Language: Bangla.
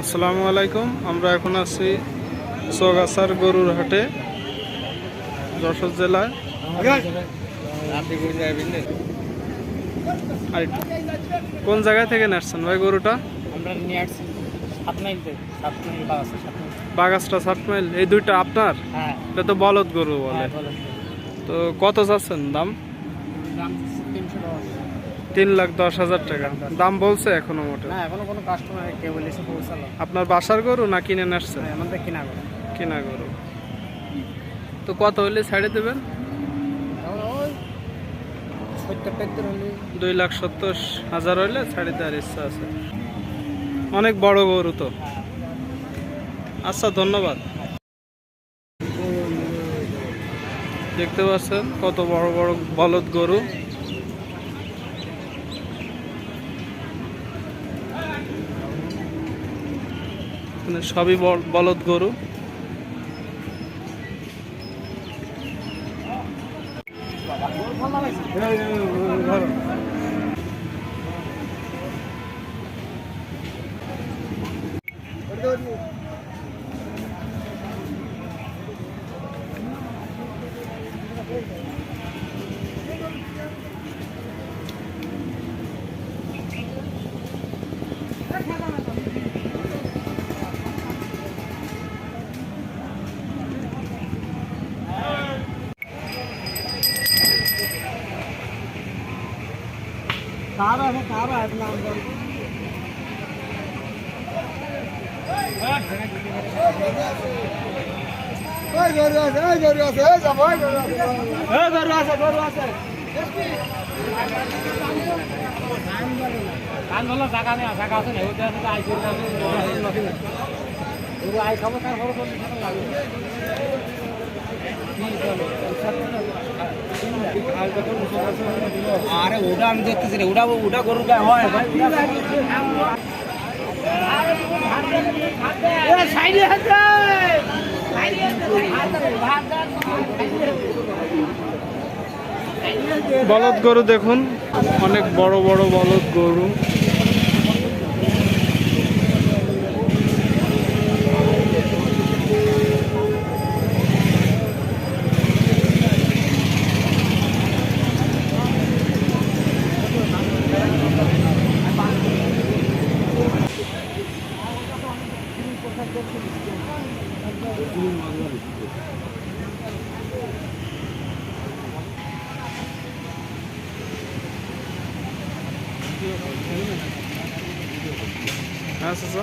আসসালামু আলাইকুম আমরা এখন আছি সোগাছার গরুর হাটে যশোর জেলায় কোন জায়গা থেকে নাচছেন ভাই গরুটা? আমরা নিয়ে আসছি সাত মাইল সাত বাগাসটা এই দুইটা আপনার? হ্যাঁ। এটা তো বলদ গরু বলে। হ্যাঁ তো কত চাচ্ছেন দাম? তিন লাখ দশ হাজার টাকা। দাম বলছে এখনও মোটে। না এখনও কোনো কাস্টমার কেবল এসে পৌঁছালো। আপনার বাসার গরু না কিনে হ্যাঁ, আমাদের কিনা করে কিনা গরু। তো কত হলে ছাড়ে দেবেন? হলে। দুই লাখ সত্তর হাজার হইলে ছাড়ে দেওয়ার ইচ্ছা আছে। অনেক বড় গরু তো। আচ্ছা ধন্যবাদ। দেখতে পাচ্ছেন কত বড় বড় বলদ গরু। এখানে সবই বল- বলদ গরু। কারা है कारा है नाम बोल এই গরু আছে গরু আছে কান বলো জায়গা নেই জায়গা আছে না ওইটা আছে আই করে গরু আই খাবো তার বড় বড় আরে ওটা আমি দেখতেছি রে ওটা ওটা গরু গায়ে হয় বলদ গরু দেখুন, অনেক বড় বড় বলদ গরু। হ্যাঁ চাচা